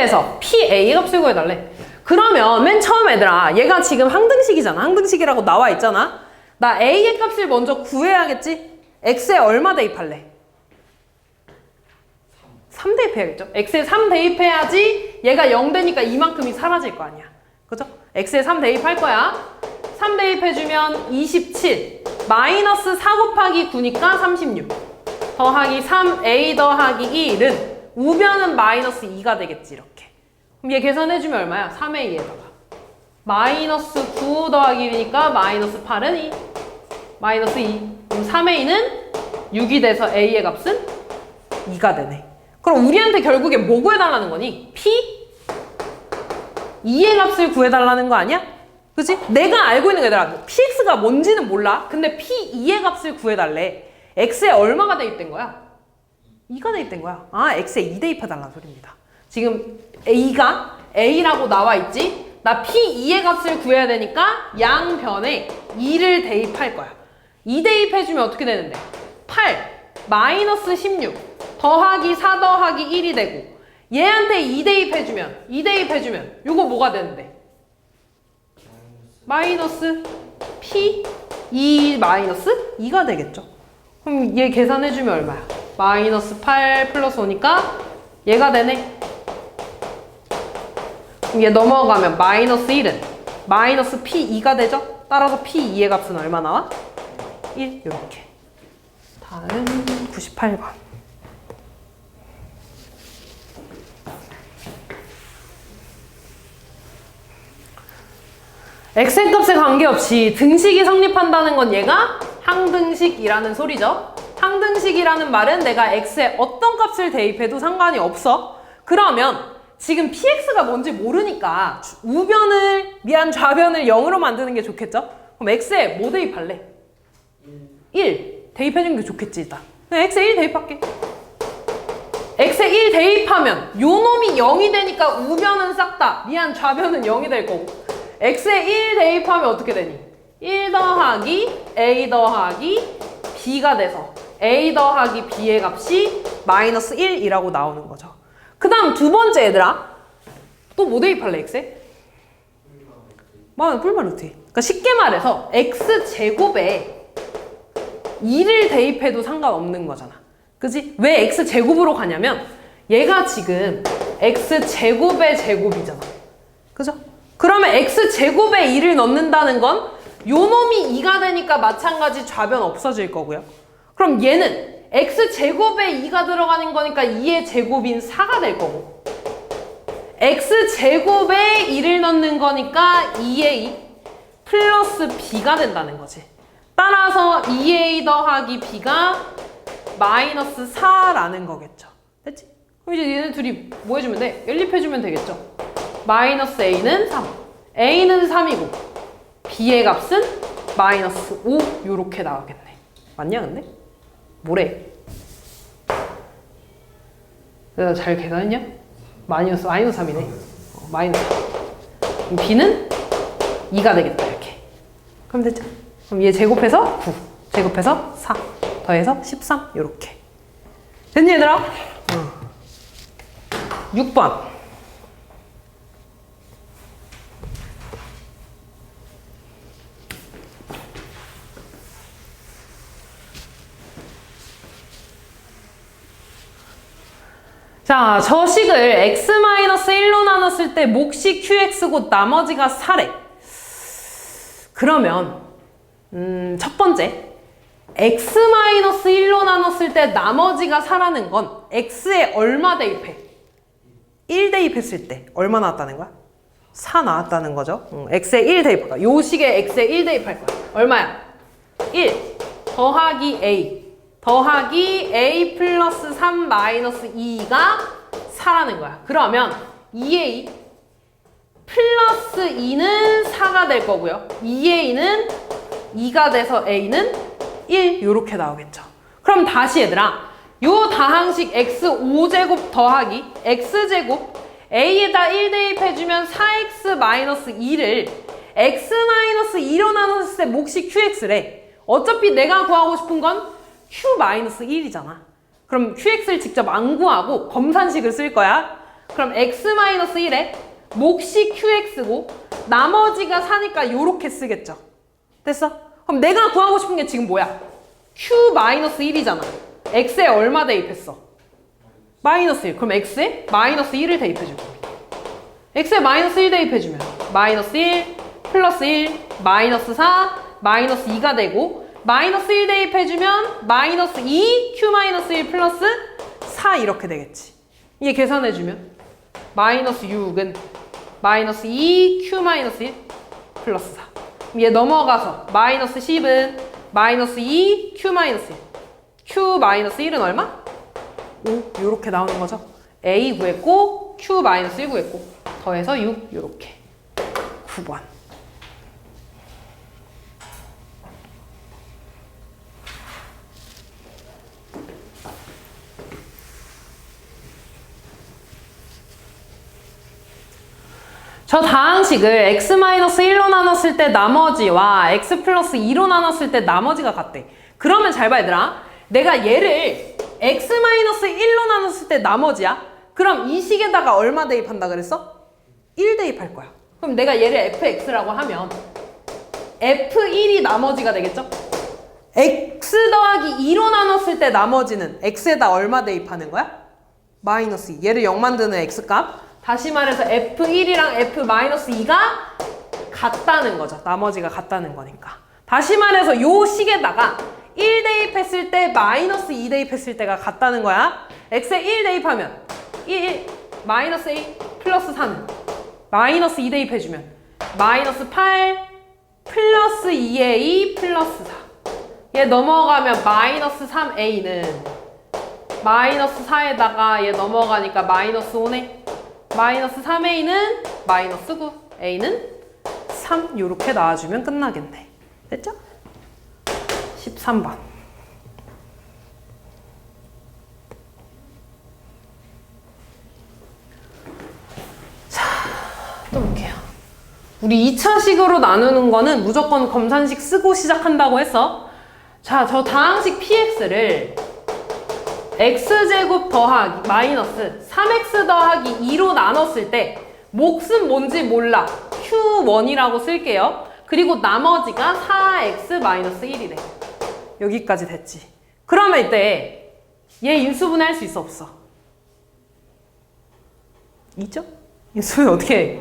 대해서 PA 값을 구해달래. 그러면 맨 처음 얘들아 얘가 지금 항등식이잖아. 항등식이라고 나와 있잖아. 나 A의 값을 먼저 구해야겠지? X에 얼마 대입할래? 3 대입해야겠죠? X에 3 대입해야지 얘가 0 되니까 이만큼이 사라질 거 아니야. 그죠? X에 3 대입할 거야. 3 대입해주면 27. 마이너스 4 곱하기 9니까 36. 더하기 3A 더하기 1은 우변은 마이너스 2가 되겠지, 이렇게. 그럼 얘 계산해주면 얼마야? 3A에다가. 마이너스 9 더하기 1이니까 마이너스 8은 2. 마이너스 2. 그럼 3A는 6이 돼서 A의 값은 2가 되네. 그럼 우리한테 결국에 뭐 구해달라는 거니? P? 2의 값을 구해달라는 거 아니야? 그치? 내가 알고 있는 게 아니라 PX가 뭔지는 몰라. 근데 P2의 값을 구해달래. X에 얼마가 대입된 거야? 2가 대입된 거야. 아, X에 2 대입해달라는 소리입니다. 지금 A가 A라고 나와 있지? 나 P2의 값을 구해야 되니까 양변에 2를 대입할 거야. 2 대입해주면 어떻게 되는데? 8 마이너스 16 더하기 4 더하기 1이 되고 얘한테 2 대입해주면 2 대입해주면 요거 뭐가 되는데? 마이너스 P 2 마이너스 2가 되겠죠. 그럼 얘 계산해주면 얼마야? 마이너스 8 플러스 5니까 얘가 되네. 얘 넘어가면 마이너스 1은 마이너스 P2가 되죠? 따라서 P2의 값은 얼마 나와? 1 이렇게. 다음 98번. x의 값에 관계없이 등식이 성립한다는 건 얘가 항등식이라는 소리죠. 항등식이라는 말은 내가 x에 어떤 값을 대입해도 상관이 없어. 그러면 지금 px가 뭔지 모르니까 주- 우변을 미안 좌변을 0으로 만드는 게 좋겠죠? 그럼 x에 뭐 대입할래? 1 대입해주는 게 좋겠지 일단. x에 1 대입할게. x에 1 대입하면 요 놈이 0이 되니까 우변은 싹 다 미안 좌변은 0이 될 거고 x에 1 대입하면 어떻게 되니? 1 더하기 a 더하기 b가 돼서 a 더하기 b의 값이 마이너스 1이라고 나오는 거죠. 그 다음 두 번째 얘들아 또 뭐 대입할래 x에? 마 뿔마루트 그러니까 쉽게 말해서 x제곱에 2를 대입해도 상관없는 거잖아. 그지? 왜 x제곱으로 가냐면 얘가 지금 x제곱의 제곱이잖아. 그죠? 그러면 x제곱에 2를 넣는다는 건 요 놈이 2가 되니까 마찬가지 좌변 없어질 거고요. 그럼 얘는 x제곱에 2가 들어가는 거니까 2의 제곱인 4가 될 거고 x제곱에 2를 넣는 거니까 2a 플러스 b가 된다는 거지. 따라서 2a 더하기 b가 마이너스 4라는 거겠죠. 됐지? 그럼 이제 얘네 둘이 뭐 해주면 돼? 연립해주면 되겠죠. 마이너스 a는 3, a는 3이고 b의 값은 마이너스 5 요렇게 나오겠네. 맞냐 근데? 뭐래? 내가 잘 계산했냐? 마이너스 마이너스 3이네. 어, 마이너스 3. 그럼 b는 2가 되겠다 이렇게. 그럼 됐죠? 그럼 얘 제곱해서 9, 제곱해서 4, 더해서 13 요렇게. 됐니 얘들아? 어. 6번. 자, 저 식을 x-1로 나눴을 때 몫이 qx고 나머지가 4래. 그러면 음, 첫 번째 x-1로 나눴을 때 나머지가 4라는 건 x에 얼마 대입해? 1 대입했을 때 얼마 나왔다는 거야? 4 나왔다는 거죠. 음, x에 1 대입할 거야. 요 식에 x에 1 대입할 거야. 얼마야? 1 더하기 a 더하기 a 플러스 3 마이너스 2가 4라는 거야. 그러면 2a 플러스 2는 4가 될 거고요. 2a는 2가 돼서 a는 1 이렇게 나오겠죠. 그럼 다시 얘들아. 요 다항식 x 5제곱 더하기 x제곱 a에다 1 대입해주면 4x 마이너스 2를 x 마이너스 2로 나눴을 때 몫이 qx래. 어차피 내가 구하고 싶은 건 q 마이너스 1이잖아. 그럼 qx를 직접 안 구하고 검산식을 쓸 거야. 그럼 x-1에 몫이 qx고 나머지가 4니까 요렇게 쓰겠죠. 됐어? 그럼 내가 구하고 싶은 게 지금 뭐야? q-1이잖아. x에 얼마 대입했어? 마이너스 1. 그럼 x에 마이너스 1을 대입해줄 겁니다. x에 마이너스 1 대입해주면 마이너스 1 플러스 1 마이너스 4 마이너스 2가 되고 마이너스 1 대입해주면 마이너스 2 q 마이너스 1 플러스 4 이렇게 되겠지. 이게 계산해주면 마이너스 6은 마이너스 2 q 마이너스 1 플러스 4. 그럼 얘 넘어가서 마이너스 10은 마이너스 2 q 마이너스 1 q 마이너스 1은 얼마? 5 이렇게 나오는 거죠. a 구했고 q 마이너스 1 구했고 더해서 6 이렇게 9번. 저 다항식을 x-1로 나눴을 때 나머지와 x 플러스 2로 나눴을 때 나머지가 같대. 그러면 잘 봐, 얘들아. 내가 얘를 x-1로 나눴을 때 나머지야? 그럼 이 식에다가 얼마 대입한다 그랬어? 1 대입할 거야. 그럼 내가 얘를 fx라고 하면 f1이 나머지가 되겠죠? x 더하기 2로 나눴을 때 나머지는 x에다 얼마 대입하는 거야? 마이너스 2. 얘를 0 만드는 x값. 다시 말해서 f1이랑 f-2가 같다는 거죠. 나머지가 같다는 거니까. 다시 말해서 요 식에다가 1 대입했을 때 마이너스 2 대입했을 때가 같다는 거야. x에 1 대입하면 1, 마이너스 1 플러스 3은 마이너스 2 대입해주면 마이너스 8 플러스 2a 플러스 4. 얘 넘어가면 마이너스 3a는 마이너스 4에다가 얘 넘어가니까 마이너스 5네. 마이너스 3a는 마이너스 9, a는 3 이렇게 나와주면 끝나겠네. 됐죠? 13번. 자, 또 볼게요. 우리 2차식으로 나누는 거는 무조건 검산식 쓰고 시작한다고 했어. 자, 저 다항식 px를 x제곱 더하기 마이너스 3x 더하기 2로 나눴을 때 몫은 뭔지 몰라. q1이라고 쓸게요. 그리고 나머지가 4x 마이너스 1이래. 여기까지 됐지. 그러면 이때 얘 인수분해 할 수 있어 없어? 있죠? 인수분해 어떻게 해?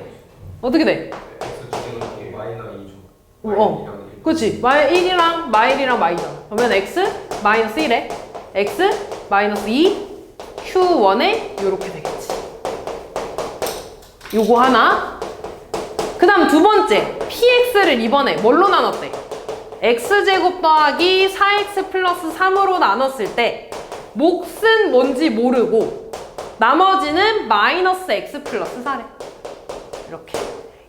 어떻게 돼? 마이너 2죠. 어. 그렇지. 마이 1이랑 마일이랑 마이잖아. 그러면 x 마이너스 1에 x 마이너스 2 q1에 이렇게 되겠지. 요거 하나. 그 다음 두 번째 px를 이번에 뭘로 나눴대? x제곱 더하기 4x 플러스 3으로 나눴을 때 몫은 뭔지 모르고 나머지는 마이너스 x 플러스 4래. 이렇게.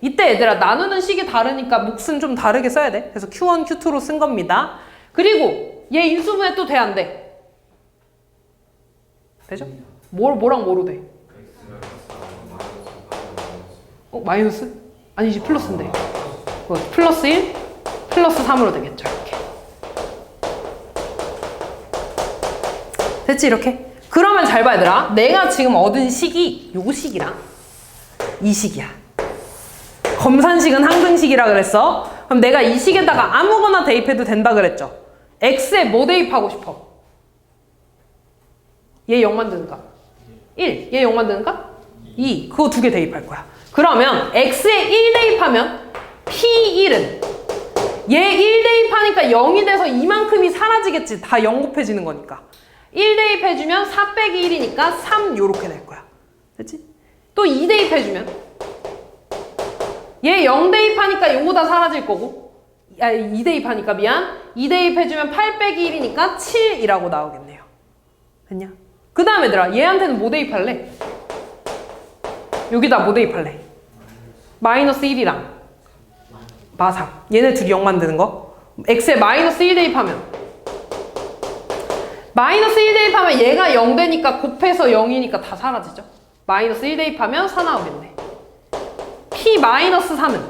이때 얘들아 나누는 식이 다르니까 몫은 좀 다르게 써야 돼. 그래서 Q1, Q2로 쓴 겁니다. 그리고 얘 인수분해 또 돼 안 돼? 되죠? 뭘 뭐랑 뭐로 돼? x를 마이너스 8어 마이너스? 아니지 플러스인데. 어, 플러스 1, 플러스 3으로 되겠죠. 이렇게. 됐지 이렇게? 그러면 잘 봐 얘들아. 내가 지금 얻은 식이 요 식이랑 이 식이야. 검산식은 항등식이라 그랬어. 그럼 내가 이 식에다가 아무거나 대입해도 된다 그랬죠. x에 뭐 대입하고 싶어? 얘 0 만드는가? 1. 얘 0 만드는가? 2. 그거 두 개 대입할 거야. 그러면 x에 1 대입하면 p1은 얘 1 대입하니까 0이 돼서 이만큼이 사라지겠지. 다 0 곱해지는 거니까. 1 대입해주면 4 빼기 1이니까 3 요렇게 될 거야. 됐지? 또 2 대입해주면 얘 0 대입하니까 요거 다 사라질 거고 아, 2 대입하니까 미안 2 대입해주면 8 빼기 1이니까 7이라고 나오겠네요 됐냐? 그 다음에 얘들아 얘한테는 뭐 대입할래? 여기다 뭐 대입할래? 마이너스 1이랑 마상 얘네 둘이 0 만드는 거 x에 마이너스 1 대입하면 마이너스 1 대입하면 얘가 0 되니까 곱해서 0이니까 다 사라지죠 마이너스 1 대입하면 4 나오겠네 p 마이너스 3은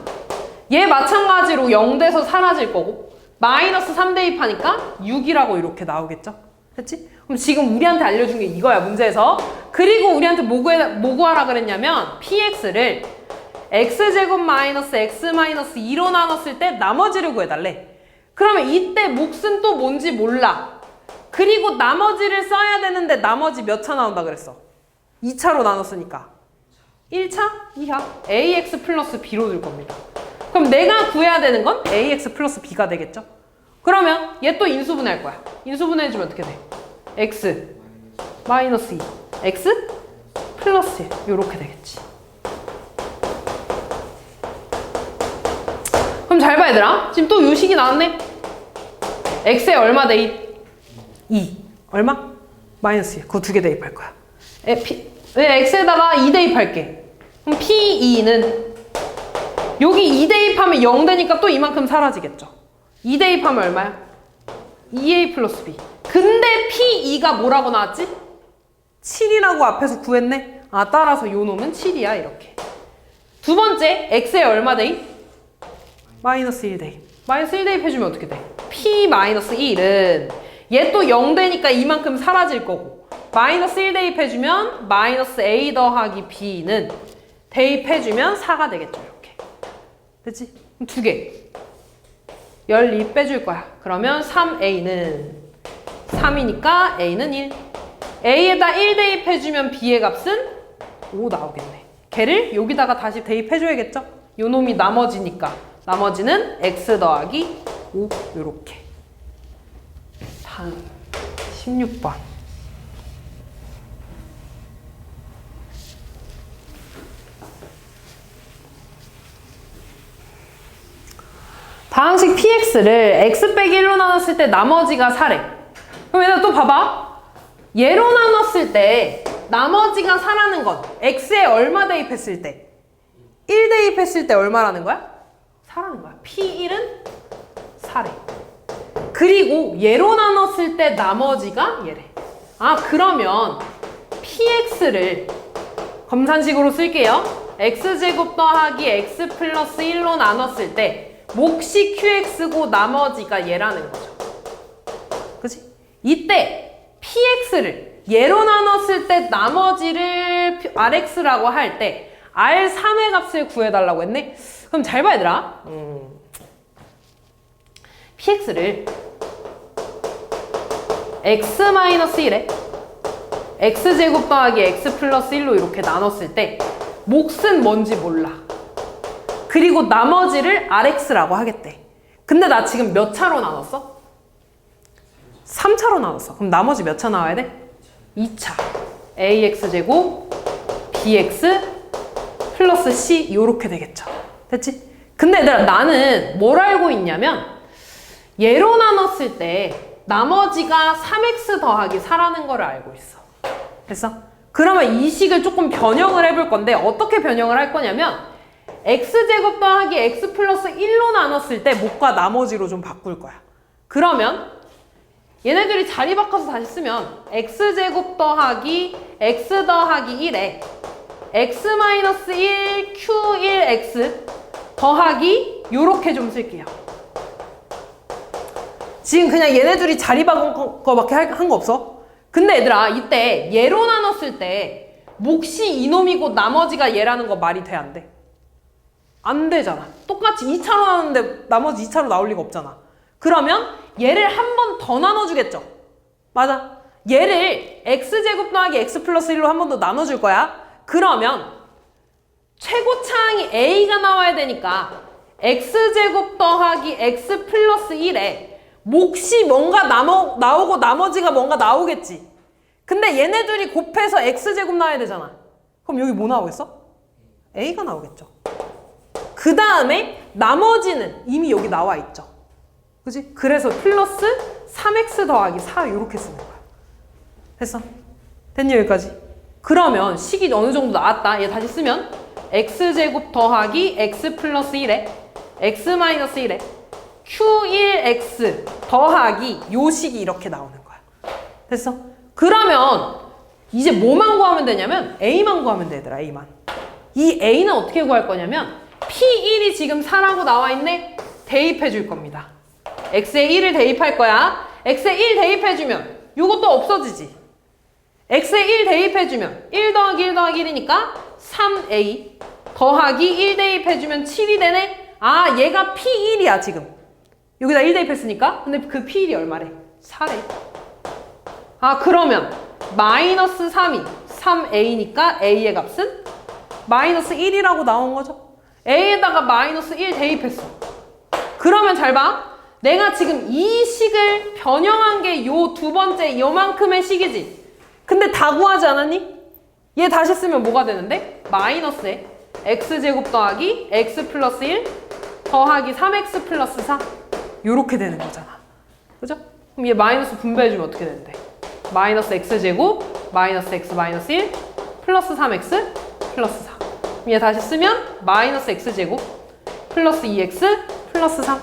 얘 마찬가지로 0 돼서 사라질 거고 마이너스 3 대입하니까 6이라고 이렇게 나오겠죠? 됐지? 그럼 지금 우리한테 알려준 게 이거야 문제에서. 그리고 우리한테 뭐, 구해, 뭐 구하라 그랬냐면 px를 x제곱 마이너스 x 마이너스 2로 나눴을 때 나머지를 구해달래. 그러면 이때 몫은 또 뭔지 몰라. 그리고 나머지를 써야 되는데 나머지 몇 차 나온다 그랬어? 2차로 나눴으니까. 1차, 2차 ax 플러스 b로 줄 겁니다. 그럼 내가 구해야 되는 건 ax 플러스 b가 되겠죠 그러면 얘 또 인수분해할 거야. 인수분해해주면 어떻게 돼? x 마이너스 2 x 플러스 1 이렇게 되겠지. 그럼 잘 봐 얘들아. 지금 또 요식이 나왔네. X에 얼마 대입? 2 얼마? 마이너스 1 그거 두 개 대입할 거야. 에, P, 네, x에다가 2 대입할게? 그럼 p2는 여기 2 대입하면 0 되니까 또 이만큼 사라지겠죠 2 대입하면 얼마야? 2a 플러스 b 근데 p2가 뭐라고 나왔지? 7이라고 앞에서 구했네 아 따라서 요 놈은 7이야 이렇게 두 번째 x에 얼마 대입? 마이너스 1 대입 마이너스 1 대입해주면 어떻게 돼? p 마이너스 1은 얘 또 0 되니까 이만큼 사라질 거고 마이너스 1 대입해주면 마이너스 a 더하기 b는 대입해주면 4가 되겠죠 이렇게 됐지? 그럼 두 개. 12 빼줄 거야. 그러면 3a는 3이니까 a는 1. a에다 1 대입해주면 b의 값은 5 나오겠네. 걔를 여기다가 다시 대입해줘야겠죠? 요 놈이 나머지니까. 나머지는 x 더하기 5 요렇게. 다음 16번. 방식 px를 x 빼기 1로 나눴을 때 나머지가 4래. 그럼 얘들아 또 봐봐. 얘로 나눴을 때 나머지가 4라는 건 x에 얼마 대입했을 때? 1 대입했을 때 얼마라는 거야? 4라는 거야. p1은 4래. 그리고 얘로 나눴을 때 나머지가 얘래. 아 그러면 px를 검산식으로 쓸게요. x제곱 더하기 x 플러스 1로 나눴을 때 몫이 qx고 나머지가 얘라는 거죠. 그치? 이때 px를 얘로 나눴을 때 나머지를 rx라고 할 때 r3의 값을 구해달라고 했네? 그럼 잘 봐 얘들아. 음. px를 x-1에 x제곱 더하기 x 플러스 1로 이렇게 나눴을 때 몫은 뭔지 몰라. 그리고 나머지를 RX라고 하겠대. 근데 나 지금 몇 차로 나눴어? 3차로 나눴어. 그럼 나머지 몇 차 나와야 돼? 2차. AX제곱 BX 플러스 C 요렇게 되겠죠. 됐지? 근데 얘들아 나는 뭘 알고 있냐면 얘로 나눴을 때 나머지가 3X 더하기 4라는 거를 알고 있어. 됐어? 그러면 이 식을 조금 변형을 해볼 건데 어떻게 변형을 할 거냐면 x제곱 더하기 x 플러스 1로 나눴을 때 목과 나머지로 좀 바꿀 거야. 그러면 얘네들이 자리 바꿔서 다시 쓰면 x제곱 더하기 x 더하기 1에 x 마이너스 1 q1x 더하기 요렇게 좀 쓸게요. 지금 그냥 얘네들이 자리 바꾼 거- 거밖에 한 거 없어? 근데 얘들아 이때 얘로 나눴을 때 몫이 이놈이고 나머지가 얘라는 거 말이 돼 안 돼? 안 되잖아. 똑같이 2차로 나눴는데 나머지 2차로 나올 리가 없잖아. 그러면 얘를 한 번 더 나눠주겠죠? 맞아. 얘를 x제곱 더하기 x 플러스 1로 한 번 더 나눠줄 거야. 그러면 최고차항이 a가 나와야 되니까 x제곱 더하기 x 플러스 1에 몫이 뭔가 나머, 나오고 나머지가 뭔가 나오겠지. 근데 얘네들이 곱해서 x제곱 나와야 되잖아. 그럼 여기 뭐 나오겠어? a가 나오겠죠. 그 다음에 나머지는 이미 여기 나와 있죠. 그지? 그래서 플러스 3x 더하기 4 이렇게 쓰는 거야. 됐어? 됐니 여기까지? 그러면 식이 어느 정도 나왔다. 얘 다시 쓰면 x제곱 더하기 x 플러스 1에 x 마이너스 1에 q1x 더하기 요 식이 이렇게 나오는 거야. 됐어? 그러면 이제 뭐만 구하면 되냐면 a만 구하면 되더라 a만. 이 a는 어떻게 구할 거냐면 P1이 지금 4라고 나와 있네? 대입해 줄 겁니다. X에 1을 대입할 거야. X에 1 대입해 주면 이것도 없어지지. x에 1 대입해 주면 1 더하기 1 더하기 1이니까 3a 더하기 1 대입해 주면 7이 되네. 아 얘가 p1이야 지금. 여기다 1 대입했으니까. 근데 그 p1이 얼마래? 4래. 아 그러면 마이너스 3이 3a니까 a의 값은 마이너스 1이라고 나온 거죠. A에다가 마이너스 1 대입했어. 그러면 잘 봐. 내가 지금 이 식을 변형한 게 요 두 번째 요만큼의 식이지. 근데 다 구하지 않았니? 얘 다시 쓰면 뭐가 되는데? 마이너스에 x제곱 더하기 x 플러스 1 더하기 3x 플러스 4 요렇게 되는 거잖아. 그죠? 그럼 얘 마이너스 분배해주면 어떻게 되는데? 마이너스 x제곱 마이너스 x 마이너스 1 플러스 3x 플러스 4 얘 다시 쓰면 마이너스 x제곱 플러스 2x 플러스 3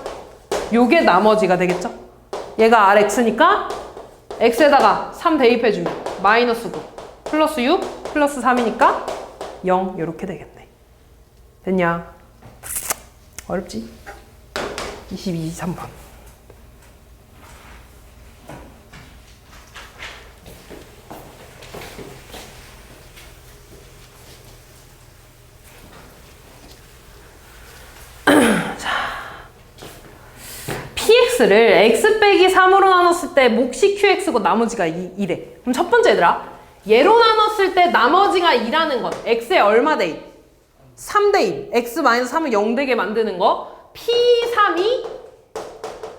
요게 나머지가 되겠죠? 얘가 rx니까 x에다가 3 대입해주면 마이너스 9 플러스 6 플러스 3이니까 0 이렇게 되겠네 됐냐? 어렵지? 22, 3번 px를 x 빼기 3으로 나눴을 때 몫이 qx고 나머지가 2, 2래. 그럼 첫 번째 얘들아. 얘로 나눴을 때 나머지가 2라는 건 x에 얼마 대입? 3 대입. x 3을 0 되게 만드는 거. p3이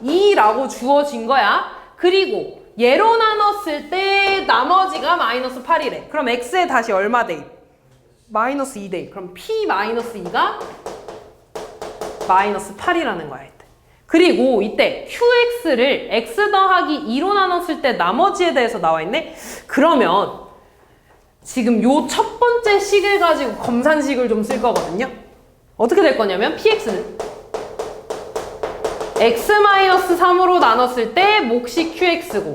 2라고 주어진 거야. 그리고 얘로 나눴을 때 나머지가 마이너스 8이래. 그럼 x에 다시 얼마 대입? 마이너스 2 대입. 그럼 p 마이너스 2가 마이너스 8이라는 거야. 그리고 이때 qx를 x 더하기 2로 나눴을 때 나머지에 대해서 나와 있네? 그러면 지금 요 첫 번째 식을 가지고 검산식을 좀 쓸 거거든요? 어떻게 될 거냐면 px는 x-3으로 나눴을 때 몫이 qx고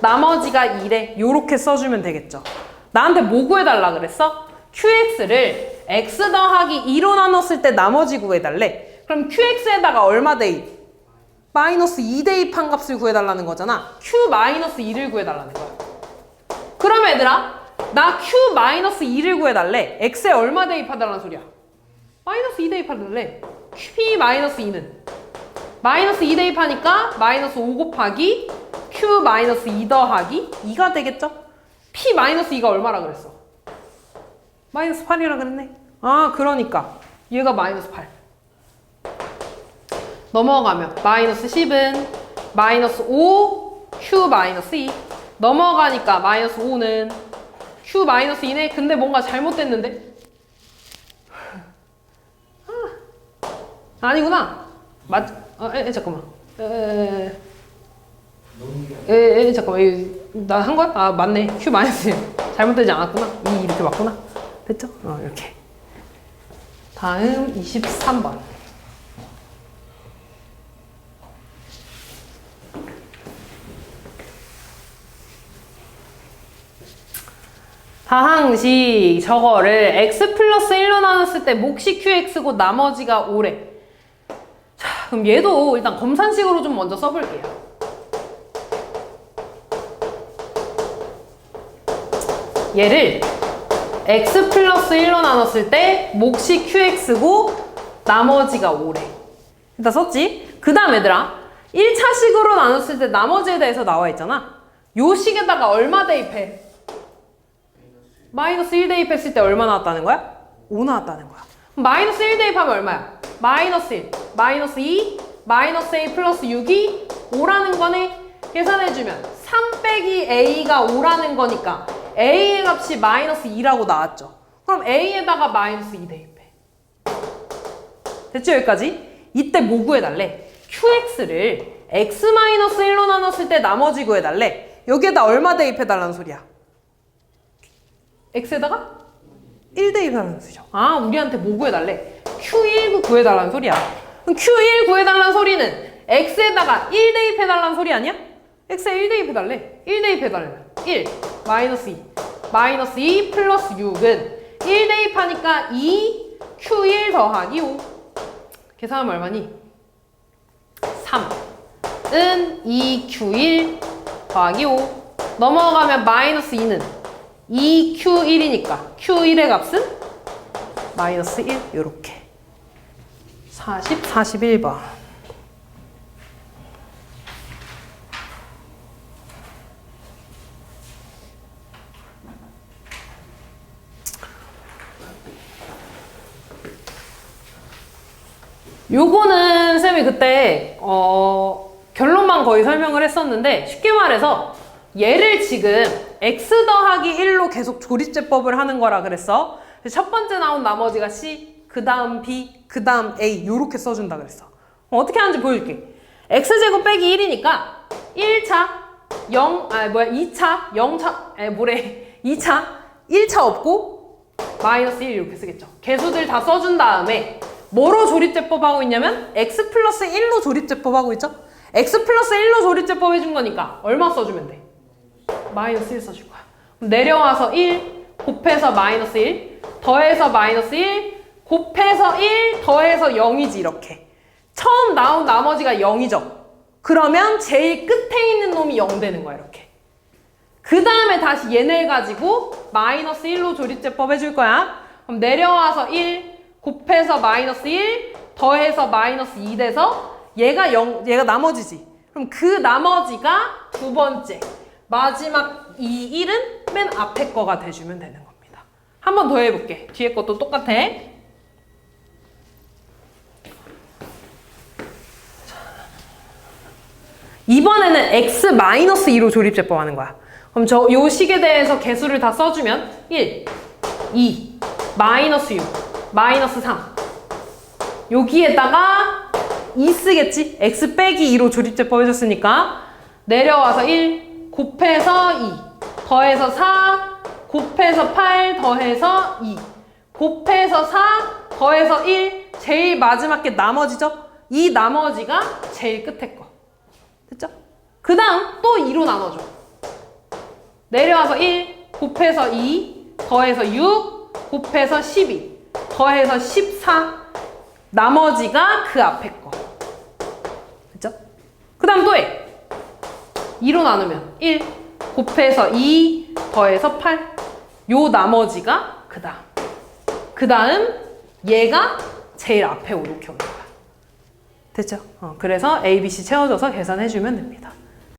나머지가 2래 요렇게 써주면 되겠죠 나한테 뭐 구해달라 그랬어? qx를 x 더하기 2로 나눴을 때 나머지 구해달래 그럼 qx에다가 얼마 대입? 마이너스 2 대입한 값을 구해달라는 거잖아. q 마이너스 2를 구해달라는 거야. 그럼 얘들아 나 q 마이너스 2를 구해달래. X에 얼마 대입하달라는 소리야? 마이너스 2 대입하달래. P 마이너스 2는? 마이너스 2 대입하니까 마이너스 5 곱하기 q 마이너스 2 더하기 2가 되겠죠? p 마이너스 2가 얼마라 그랬어? 마이너스 8이라 그랬네. 아 그러니까. 얘가 마이너스 8 넘어가면 마이너스 10은 마이너스 5 q 마이너스 2 넘어가니까 마이너스 5는 q 마이너스 2네? 근데 뭔가 잘못됐는데? 아, 아니구나. 맞 아, 에, 에, 잠깐만. 에, 에, 에, 잠깐만. 나한 거야? 아 맞네. q 마이너스 1 잘못되지 않았구나. 2 이렇게 맞구나. 됐죠? 어 이렇게. 다음 23번 다항식 저거를 x 플러스 1로 나눴을 때 몫이 qx고 나머지가 5래. 자, 그럼 얘도 일단 검산식으로 좀 먼저 써볼게요. 얘를 x 플러스 1로 나눴을 때 몫이 qx고 나머지가 5래. 일단 썼지? 그 다음 얘들아 1차식으로 나눴을 때 나머지에 대해서 나와 있잖아. 요 식에다가 얼마 대입해? 마이너스 1 대입했을 때 얼마 나왔다는 거야? 5 나왔다는 거야. 마이너스 1 대입하면 얼마야? 마이너스 1, 마이너스 2, 마이너스 a 플러스 6이 5라는 거네. 계산해주면 3 빼기 a가 5라는 거니까 a의 값이 마이너스 2라고 나왔죠. 그럼 a에다가 마이너스 2 대입해. 됐죠 여기까지? 이때 뭐 구해달래? qx를 x-1로 나눴을 때 나머지 구해달래. 여기에다 얼마 대입해달라는 소리야? X에다가 1 대입하는 소리죠. 아, 우리한테 뭐 구해달래? q1 구해달라는 소리야. 그럼 q1 구해달라는 소리는 x에다가 1 대입해달라는 소리 아니야? x에 1 대입해달래. 1 대입해달래. 1, 마이너스 2. 마이너스 2 플러스 6은 1 대입하니까 2, q1 더하기 5. 계산하면 얼마니? 3. 은 2q1 더하기 5. 넘어가면 마이너스 2는 2q1이니까 q1의 값은? 마이너스 1 요렇게. 40, 41번. 요거는 쌤이 그때 어, 결론만 거의 설명을 했었는데 쉽게 말해서 얘를 지금 x 더하기 1로 계속 조립제법을 하는 거라 그랬어. 첫 번째 나온 나머지가 c, 그 다음 b, 그 다음 a 요렇게 써준다 그랬어. 그럼 어떻게 하는지 보여줄게. x제곱 빼기 1이니까 1차 0, 아 뭐야 2차 0차, 에 뭐래 2차 1차 없고 마이너스 1 이렇게 쓰겠죠. 개수들 다 써준 다음에 뭐로 조립제법 하고 있냐면 x 플러스 1로 조립제법 하고 있죠? x 플러스 1로 조립제법 해준 거니까 얼마 써주면 돼? 마이너스 1 써줄 거야. 그럼 내려와서 1 곱해서 마이너스 1 더해서 마이너스 1 곱해서 1 더해서 0이지 이렇게. 처음 나온 나머지가 0이죠. 그러면 제일 끝에 있는 놈이 0 되는 거야 이렇게. 그 다음에 다시 얘네 가지고 마이너스 1로 조립제법 해줄 거야. 그럼 내려와서 1 곱해서 마이너스 1 더해서 마이너스 2 돼서 얘가 0, 얘가 나머지지. 그럼 그 나머지가 두 번째. 마지막 이 1은 맨 앞에 거가 돼주면 되는 겁니다. 한 번 더 해볼게. 뒤에 것도 똑같아. 이번에는 x-2로 조립 제법 하는 거야. 그럼 저 요 식에 대해서 개수를 다 써주면 1, 2, 마이너스 6, 마이너스 3. 여기에다가 2 쓰겠지? x 빼기 2로 조립제법 해줬으니까 내려와서 1, 곱해서 2, 더해서 4, 곱해서 8, 더해서 2, 곱해서 4, 더해서 1, 제일 마지막 게 나머지죠? 이 나머지가 제일 끝에 거. 됐죠? 그 다음 또 2로 나눠줘. 내려와서 1, 곱해서 2, 더해서 6, 곱해서 12, 더해서 14, 나머지가 그 앞에 거. 됐죠? 그 다음 또 해. 2로 나누면 1, 곱해서 2, 더해서 8. 요 나머지가 그 다음. 그 다음 얘가 제일 앞에 오는 거야. 됐죠? 어, 그래서 A, B, C 채워줘서 계산해주면 됩니다.